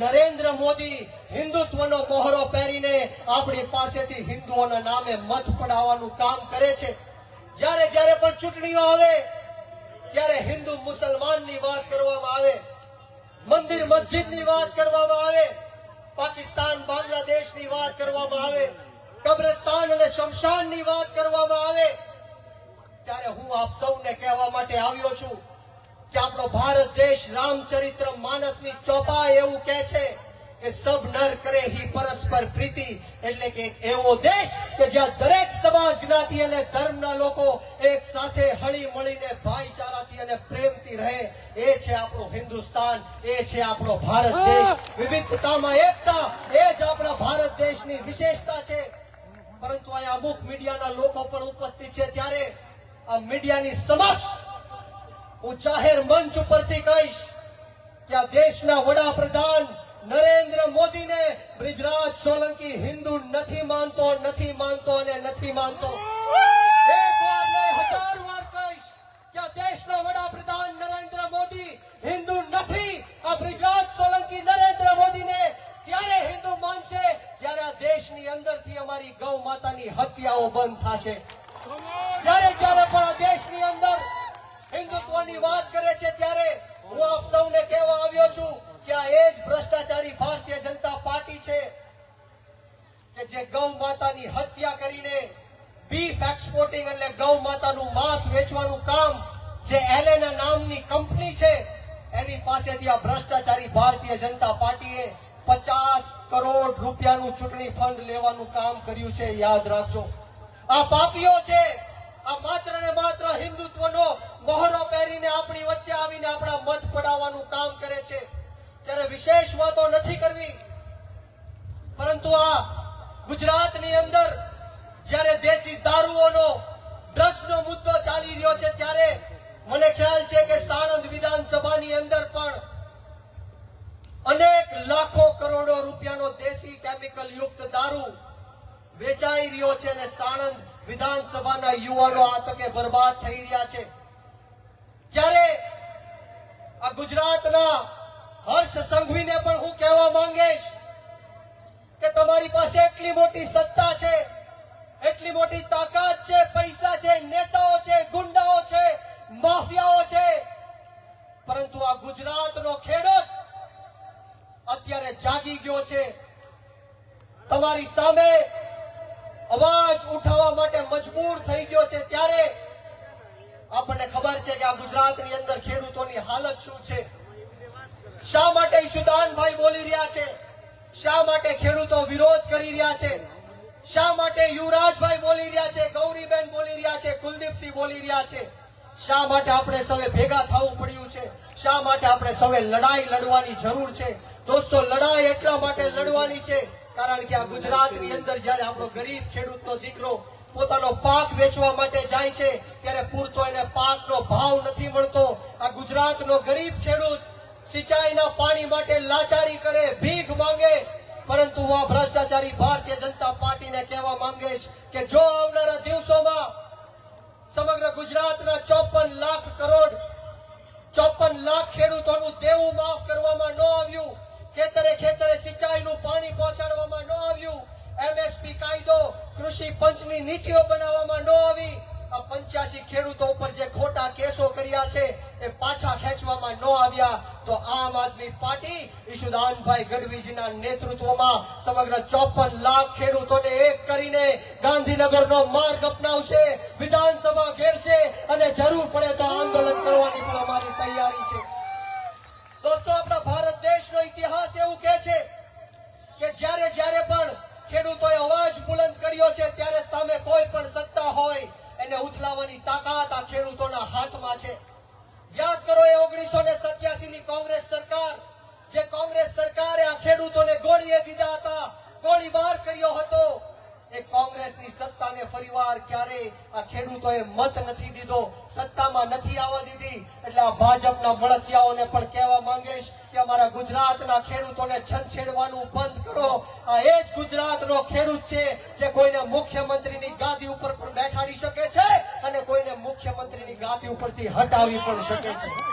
નરેન્દ્ર મોદી હિન્દુત્વનો મોહરો પહેરીને આપણી પાસેથી હિન્દુઓના નામે મત પડાવવાનું કામ કરે છે. જ્યારે જ્યારે પણ ચૂંટણીઓ આવે, ત્યારે હિન્દુ મુસલમાનની વાત કરવામાં આવે, મંદિર મસ્જિદની વાત કરવામાં આવે, પાકિસ્તાન બાંગ્લાદેશની વાત કરવામાં આવે, કબ્રસ્તાન અને શમશાનની વાત કરવામાં આવે, ત્યારે હું આપ સૌને કહેવા માટે આવ્યો છું કે આપણો ભારત દેશ રામચરિત્ર માનસની ચોપાઈ એવું કહે છે કે સબ નર કરે હી પરસ્પર પ્રીતિ. એટલે કે એવો દેશ કે જ્યાં દરેક સમાજ જ્ઞાતિ અને ધર્મના લોકો એક સાથે હળી મળીને ભાઈચારાથી અને પ્રેમથી રહે. એ છે આપણું હિન્દુસ્તાન એ છે આપણો ભારત દેશ. વિવિધતામાં એકતા એ જ આપણા ભારત દેશની વિશેષતા છે. પરંતુ અહીંયા અમુક મીડિયાના લોકો પણ ઉપસ્થિત છે. ત્યારે આ મીડિયાની સમક્ષ હું જાહેર મંચ ઉપરથી કહીશ કે આ દેશના વડાપ્રધાન નરેન્દ્ર મોદીને બ્રિજરાજ સોલંકી હિન્દુ નથી માનતો નથી માનતો અને નથી માનતો. એક વાર નહીં, હજાર વાર કહીશ કે આ દેશના વડાપ્રધાન નરેન્દ્ર મોદી હિન્દુ નથી. આ બ્રિજરાજ સોલંકી નરેન્દ્ર મોદીને ત્યારે હિન્દુ માનશે? જ્યારે આ દેશની અંદરથી અમારી ગૌ માતાની હત્યાઓ બંધ થશે. જ્યારે જ્યારે પણ આ દેશની અંદર હિન્દુત્વની વાત કરે છે ત્યારે હું આપ સૌને કહેવા આવ્યો છું કે આ એ જ ભ્રષ્ટાચારી ભારતીય જનતા પાર્ટી છે કે જે ગૌ માતાની હત્યા કરીને બીફ એક્સપોર્ટિંગ એટલે ગૌ માતાનું માંસ વેચવાનું કામ જે એલેના નામની કંપની છે, એની પાસેથી આ ભ્રષ્ટાચારી ભારતીય જનતા પાર્ટીએ પચાસ કરોડ રૂપિયાનું ચૂંટણી ફંડ લેવાનું કામ કર્યું છે, યાદ રાખજો. આ પાપીઓ છે આ માત્ર ને માત્ર હિન્દુત્વનો મહોરો પહેરીને આપણી વચ્ચે આવીને આપણા મત પડાવવાનું કામ કરે છે. ત્યારે વિશેષ વાતો નથી કરવી. પરંતુ આ ગુજરાતની અંદર જ્યારે દેશી દારૂઓનો, ડ્રગ્સનો મુદ્દો ચાલી રહ્યો છે ત્યારે મને ખ્યાલ છે કે સાણંદ વિધાનસભાની અંદર પણ અનેક લાખો કરોડો રૂપિયાનો દેશી કેમિકલ યુક્ત દારૂ વેચાઈ રહ્યો છે અને સાણંદ વિધાનસભાના યુવાનો આ બરબાદ થઈ રહ્યા છે. ત્યારે આ ગુજરાતના હર્ષ સંઘવીને પણ હું કહેવા માંગીશ કે તમારી પાસે એટલી મોટી સત્તા છે, એટલી મોટી તાકાત છે, પૈસા છે, નેતાઓ છે, ગુંડાઓ છે, માફિયાઓ છે. પરંતુ આ ગુજરાતનો ખેડૂત અત્યારે જાગી ગયો છે. તમારી સામે અવાજ ઉઠાવવા માટે મજબૂર થઈ ગયો છે ત્યારે આપણને ખબર છે કે આ ગુજરાતની અંદર ખેડૂતોની હાલત શું છે. શા માટે ઈશુદાનભાઈ બોલી રહ્યા છે? શા માટે ખેડૂતો વિરોધ કરી રહ્યા છે? શા માટે યુવરાજભાઈ બોલી રહ્યા છે? ગૌરીબેન બોલી રહ્યા છે? કુલદીપસિંહ બોલી રહ્યા છે? શા માટે આપણે સૌએ ભેગા થવું પડ્યું છે? શા માટે આપણે સૌએ લડાઈ લડવાની જરૂર છે? દોસ્તો, લડાઈ એટલા માટે લડવાની છે કારણ કે આ ગુજરાતની અંદર જ્યારે આપણો ગરીબ ખેડૂતનો દીકરો પોતાનો પાક વેચવા માટે જાય છે, ત્યારે પૂરતો એને પાકનો ભાવ નથી મળતો. આ ગુજરાતનો ગરીબ ખેડૂત સિંચાઈના પાણી માટે લાચારી કરે, ભીખ માંગે. પરંતુ હું આ ભ્રષ્ટાચારી ભારતીય જનતા પાર્ટીને કહેવા માંગીશ કે જો આવનારા દિવસોમાં સમગ્ર ગુજરાતના ચોપન લાખ કરોડ, ચોપન લાખ ખેડૂતોનું દેવું માફ કરવામાં ન આવ્યું ખેતરે ખેતરે સિંચાઈનું પાણી પહોંચાડવામાં ન આવ્યું. એમએસપી કાયદો કૃષિ પંચની નીતિઓ બનાવવામાં ન આવી. આ પંચ્યાસી ખેડૂતો ઉપર જે ખોટા કેસો કર્યા છે, એ પાછા ખેંચવામાં ન આવ્યા. તો આમ આદમી પાર્ટી ઈશુદાનભાઈ ગઢવીજીના નેતૃત્વમાં સમગ્ર ચોપન લાખ ખેડૂતોને એક કરીને ગાંધીનગરનો માર્ગ અપનાવશે, વિધાનસભા ઘેરશે અને જરૂર પડે તો આંદોલન કરવાની પણ અમારી તૈયારી છે દોસ્તો આપણા ભારત દેશનો ઇતિહાસ એવું કહે છે કે જ્યારે જ્યારે પણ ખેડૂતોએ અવાજ કર્યો છે ત્યારે સામે કોઈ પણ સત્તા હોય, એને ઉથલાવવાની તાકાત આ ખેડૂતોના હાથમાં છે. યાદ કરો એ ઓગણીસો ને સત્યાસી ની કોંગ્રેસ સરકાર, જે કોંગ્રેસ સરકારે આ ખેડૂતોને ગોળીએ દીધા હતા, ગોળીબાર કર્યો હતો. એ કોંગ્રેસની સત્તાને ફરીવાર ક્યારે બંધ કરો. આ એ જ ગુજરાતનો ખેડૂત છે જે કોઈને મુખ્યમંત્રીની ગાદી ઉપર પણ બેઠાડી શકે છે અને કોઈને મુખ્યમંત્રીની ગાદી ઉપરથી હટાવી પણ શકે છે.